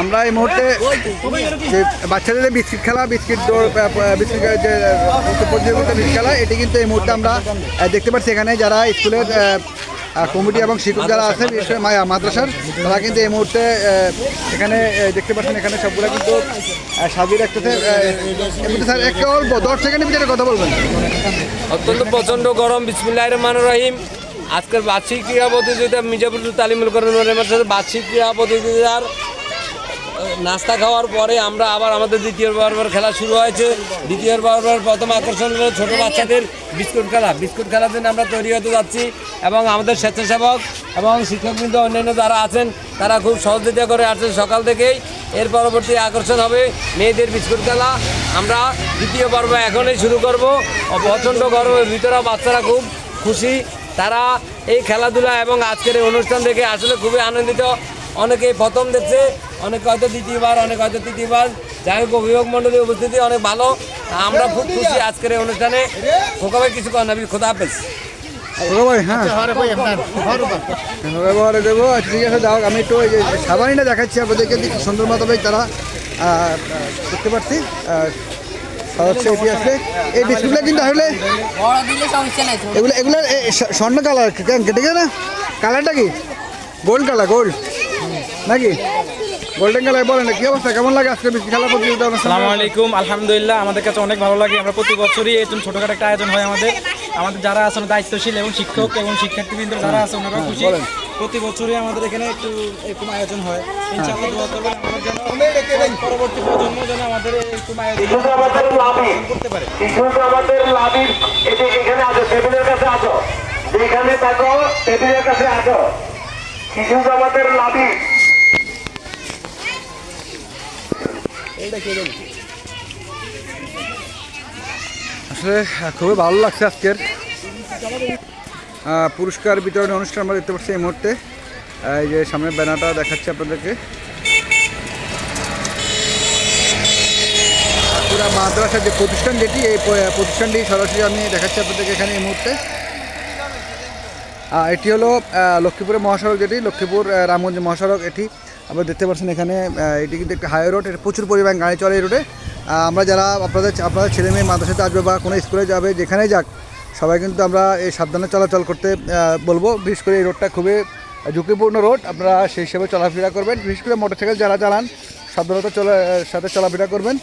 আমরা এই মুহূর্তে যে বাচ্চাদের যে বিস্কিট খেলা বিস্কিট দৌড় বিস্কিট যে প্রতিযোগিতা বিস্কিট খেলা এটি কিন্তু এই মুহূর্তে আমরা দেখতে পাচ্ছি এখানে যারা স্কুলের কমিটি এবং শিক্ষক যারা আছে বিশেষ করে মাদ্রাসার তারা কিন্তু এই মুহূর্তে এখানে দেখতে পাচ্ছেন এখানে সবগুলো কিন্তু সাজিয়ে রাখতেছে স্যার একটা অল্প দশ সেকেন্ডের ভিতরে কথা বলবেন। অত্যন্ত প্রচণ্ড গরম বিসমিল্লাহ রহমান রহিম। আজকের বার্ষিক ক্রীড়া প্রতিযোগিতা মির্জাপুর তালিমুল সাথে বার্ষিক ক্রীড়া প্রতিযোগিতার নাস্তা খাওয়ার পরে আমরা আবার আমাদের দ্বিতীয় বারবার খেলা শুরু হয়েছে। দ্বিতীয় বর্বর প্রথম আকর্ষণ হলো ছোটো বাচ্চাদের বিস্কুট খেলা। বিস্কুট খেলার জন্য আমরা তৈরি হতে যাচ্ছি এবং আমাদের স্বেচ্ছাসেবক এবং শিক্ষকবৃন্দ অন্যান্য যারা আছেন তারা খুব সহযোগিতা করে আসছেন সকাল থেকেই। এর পরবর্তী আকর্ষণ হবে মেয়েদের বিস্কুট খেলা। আমরা দ্বিতীয় পর্ব এখনই শুরু করব। প্রচণ্ড গরমের ভিতরে বাচ্চারা খুব খুশি তারা এই খেলাধুলা এবং আজকের এই অনুষ্ঠান দেখে আসলে খুবই আনন্দিত। অনেকে প্রথম দেখছে অনেকে হয়তো দ্বিতীয়বার অনেক হয়তো তৃতীয়বার। যাই হোক অভিভাবক মণ্ডলীর উপস্থিতি অনেক ভালো। আমরা খুব খুশি আজকের এই অনুষ্ঠানে। খোকাবে কিছু করেন আমি খোদা হাফেজ। ভাই হ্যাঁ। ব্যবহারে দেবো। আচ্ছা ঠিক আছে যাও আমি একটু সাবানিটা দেখাচ্ছি আপনাদেরকে সুন্দর মতো ভাই তারা দেখতে পাচ্ছি। আহ, এটি আছে? এই ডিসপ্লে কিন্তু আসলে এগুলো এগুলো স্বর্ণ কালার কেটে গেছে না কালারটা কি? Gold colour gold. নাকি? গোল্ডেন কালার বলেন কি অবস্থা? কেমন লাগে আজকে বেশি খেলা প্রতিযোগিতা? আসসালামু আলাইকুম আলহামদুলিল্লাহ আমাদের কাছে অনেক ভালো লাগে। আমরা প্রতি বছরই এরকম ছোটখাটো একটা আয়োজন হয় আমাদের। আমাদের যারা আছেন দায়িত্বশীল এবং শিক্ষক এবং শিক্ষার্থীবৃন্দ যারা আছে ওনারা খুশি। প্রতি বছরই আমাদের এখানে একটু এরকম আয়োজন হয়। ইনশাআল্লাহ দোয়া করবেন আমাদের যেন পরবর্তী প্রজন্ম যেন আমাদের এরকম আয়োজন করতে পারে। আমাদের লাভি। এটি এখানে আসো টেবিলের কাছে আসো। যেখানে থাকো টেবিলের কাছে আসো। শিশুকে আমাদের লাভি। আসলে খুবই ভালো লাগছে আজকের। পুরস্কার বিতরণী অনুষ্ঠান আমরা দেখতে পাচ্ছি এই মুহূর্তে। এই যে সামনে ব্যানারটা দেখাচ্ছি আপনাদেরকে। মাদ্রাসার যে প্রতিষ্ঠান যেটি, এই প্রতিষ্ঠানটি সরাসরি আমি দেখাচ্ছি আপনাদেরকে এখানে এই মুহূর্তে। এটি হলো লক্ষ্মীপুরের মহাসড়ক যেটি, লক্ষ্মীপুর রামগঞ্জ মহাসড়ক এটি আপনারা দেখতে পাচ্ছেন এখানে। এটি কিন্তু একটা হাই রোড এটা প্রচুর পরিমাণ গাড়ি চলে এই রোডে আমরা যারা, আপনাদের আপনাদের ছেলে মেয়ে মাদ্রাসাতে আসবে বা কোনো স্কুলে যাবে, যেখানেই যাক সবাই কিন্তু আমরা এই সাবধানে চলাচল করতে বলব। বিশেষ করে এই রোডটা খুবই ঝুঁকিপূর্ণ রোড। আপনারা সেই হিসেবে চলাফেরা করবেন। বিশেষ করে মোটরসাইকেল যারা চালান, সাবধানতা চলা সাথে চলাফেরা করবেন।